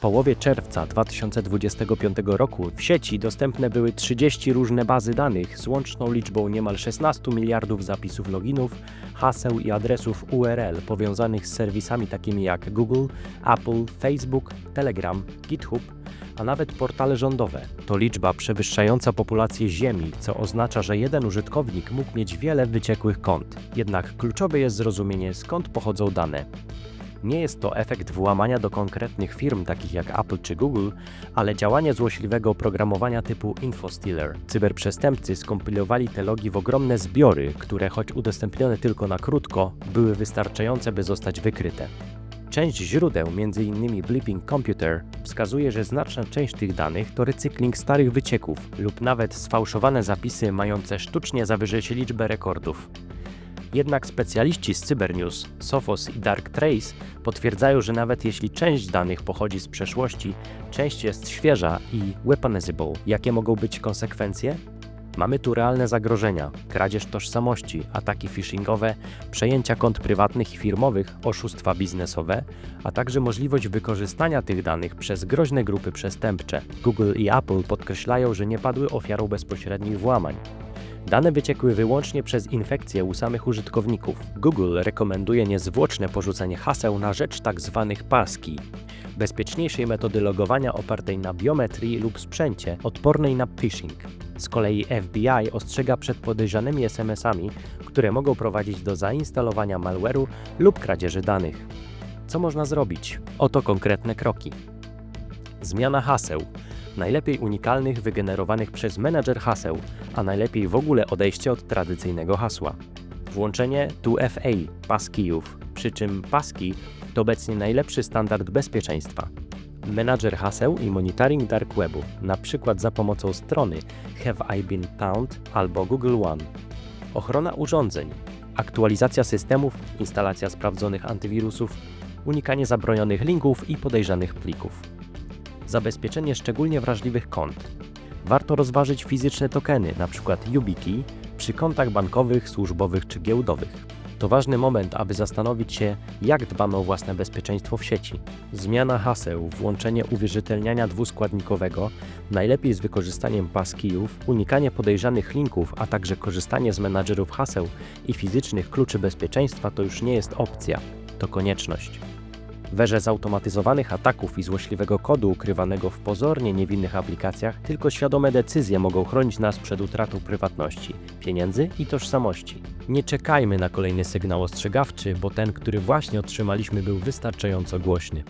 połowie czerwca 2025 roku w sieci dostępne były 30 różne bazy danych z łączną liczbą niemal 16 miliardów zapisów loginów, haseł i adresów URL powiązanych z serwisami takimi jak Google, Apple, Facebook, Telegram, GitHub, a nawet portale rządowe. To liczba przewyższająca populację Ziemi, co oznacza, że jeden użytkownik mógł mieć wiele wyciekłych kont. Jednak kluczowe jest zrozumienie, skąd pochodzą dane. Nie jest to efekt włamania do konkretnych firm takich jak Apple czy Google, ale działanie złośliwego oprogramowania typu InfoStealer. Cyberprzestępcy skompilowali te logi w ogromne zbiory, które choć udostępnione tylko na krótko, były wystarczające, by zostać wykryte. Część źródeł, m.in. Blipping Computer, wskazuje, że znaczna część tych danych to recykling starych wycieków lub nawet sfałszowane zapisy mające sztucznie zawyżyć liczbę rekordów. Jednak specjaliści z Cybernews, Sophos i Darktrace potwierdzają, że nawet jeśli część danych pochodzi z przeszłości, część jest świeża i weaponizable. Jakie mogą być konsekwencje? Mamy tu realne zagrożenia: kradzież tożsamości, ataki phishingowe, przejęcia kont prywatnych i firmowych, oszustwa biznesowe, a także możliwość wykorzystania tych danych przez groźne grupy przestępcze. Google i Apple podkreślają, że nie padły ofiarą bezpośrednich włamań. Dane wyciekły wyłącznie przez infekcję u samych użytkowników. Google rekomenduje niezwłoczne porzucenie haseł na rzecz tzw. paski, bezpieczniejszej metody logowania opartej na biometrii lub sprzęcie odpornej na phishing. Z kolei FBI ostrzega przed podejrzanymi SMS-ami, które mogą prowadzić do zainstalowania malware'u lub kradzieży danych. Co można zrobić? Oto konkretne kroki. Zmiana haseł. Najlepiej unikalnych wygenerowanych przez menadżer haseł, a najlepiej w ogóle odejście od tradycyjnego hasła. Włączenie 2FA passkeyów, przy czym passkey to obecnie najlepszy standard bezpieczeństwa. Menadżer haseł i monitoring dark webu, na przykład za pomocą strony Have I Been Pwned albo Google One. Ochrona urządzeń, aktualizacja systemów, instalacja sprawdzonych antywirusów, unikanie zabronionych linków i podejrzanych plików. Zabezpieczenie szczególnie wrażliwych kont. Warto rozważyć fizyczne tokeny, np. YubiKey, przy kontach bankowych, służbowych czy giełdowych. To ważny moment, aby zastanowić się, jak dbamy o własne bezpieczeństwo w sieci. Zmiana haseł, włączenie uwierzytelniania dwuskładnikowego, najlepiej z wykorzystaniem passkeyów, unikanie podejrzanych linków, a także korzystanie z menadżerów haseł i fizycznych kluczy bezpieczeństwa to już nie jest opcja, to konieczność. W erze zautomatyzowanych ataków i złośliwego kodu ukrywanego w pozornie niewinnych aplikacjach, tylko świadome decyzje mogą chronić nas przed utratą prywatności, pieniędzy i tożsamości. Nie czekajmy na kolejny sygnał ostrzegawczy, bo ten, który właśnie otrzymaliśmy, był wystarczająco głośny.